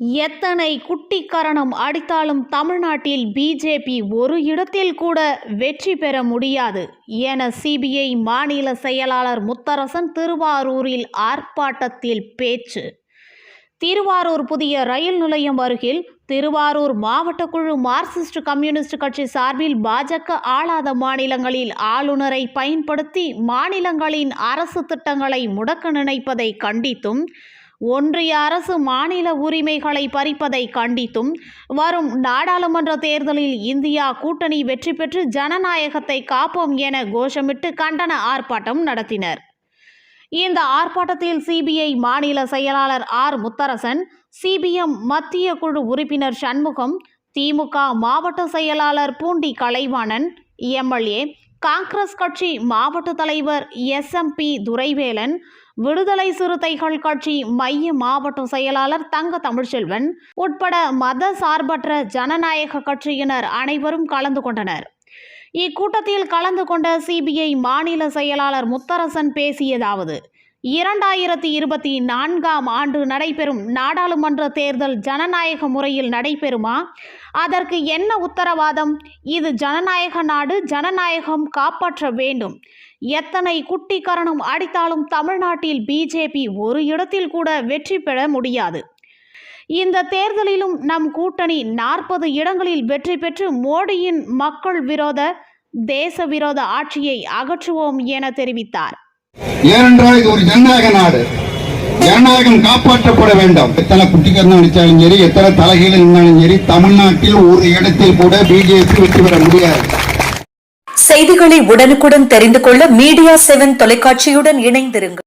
எத்தனை குட்டிக்கரணம் அடித்தாலும் தமிழ்நாட்டில் பிஜேபி ஒரு இடத்தில் கூட வெற்றி பெற முடியாது என சிபிஐ மாநில செயலாளர் முத்தரசன் திருவாரூரில் ஆர்ப்பாட்டத்தில் பேச்சு. திருவாரூர் புதிய ரயில் நிலையம் அருகில் திருவாரூர் மாவட்ட குழு மார்க்சிஸ்ட் கம்யூனிஸ்ட் கட்சி சார்பில் பாஜக ஆளாத மாநிலங்களில் ஆளுநரை பயன்படுத்தி மாநிலங்களின் அரசு திட்டங்களை முடக்க நினைப்பதை கண்டித்தும் ஒன்றிய அரசு மாநில உரிமைகளை பறிப்பதை கண்டித்தும் வரும் நாடாளுமன்ற தேர்தலில் இந்தியா கூட்டணி வெற்றி பெற்று ஜனநாயகத்தை காப்போம் என கோஷமிட்டு கண்டன ஆர்ப்பாட்டம் நடத்தினர். இந்த ஆர்ப்பாட்டத்தில் சிபிஐ மாநில செயலாளர் ஆர். முத்தரசன் சிபிஎம் மத்திய குழு உறுப்பினர் சண்முகம் திமுக மாவட்ட செயலாளர் பூண்டி கலைவாணன் எம்எல்ஏ காங்கிரஸ் கட்சி மாவட்ட தலைவர் எஸ்எம்பி துரைவேலன் விடுதலை சிறுத்தைகள் கட்சி மைய மாவட்ட செயலாளர் தங்க தமிழ்ச்செல்வன் உட்பட மத சார்பற்ற ஜனநாயக கட்சியினர் அனைவரும் கலந்து கொண்டனர். இக்கூட்டத்தில் கலந்து கொண்ட சிபிஐ மாநில செயலாளர் முத்தரசன் பேசியதாவது இரண்டாயிரத்தி இருபத்தி நான்காம் ஆண்டு நடைபெறும் நாடாளுமன்ற தேர்தல் ஜனநாயக முறையில் நடைபெறுமா? அதற்கு என்ன உத்தரவாதம்? இது ஜனநாயக நாடு ஜனநாயகம் காப்பாற்ற வேண்டும். எத்தனை குட்டிக்கரணம் அடித்தாலும் தமிழ்நாட்டில் பிஜேபி ஒரு இடத்தில் கூட வெற்றி பெற முடியாது. இந்த தேர்தலிலும் நம் கூட்டணி நாற்பது இடங்களில் வெற்றி பெற்று மோடியின் மக்கள் விரோத தேச விரோத ஆட்சியை அகற்றுவோம் என தெரிவித்தார். ஏனென்றால் இது ஒரு ஜனநாயக நாடு. ஜனநாயகம் காப்பாற்றப்பட வேண்டும். எத்தனை குட்டிக்கரணம் அடித்தாலும் சரி எத்தனை தலைகீழ நின்னாலும் சரி தமிழ்நாட்டில் ஒரு இடத்தில் கூட பிஜேபி வெற்றி பெற முடியாது. செய்திகளை உடனுக்குடன் தெரிந்து கொள்ள மீடியா செவன் தொலைக்காட்சியுடன் இணைந்திருங்கள்.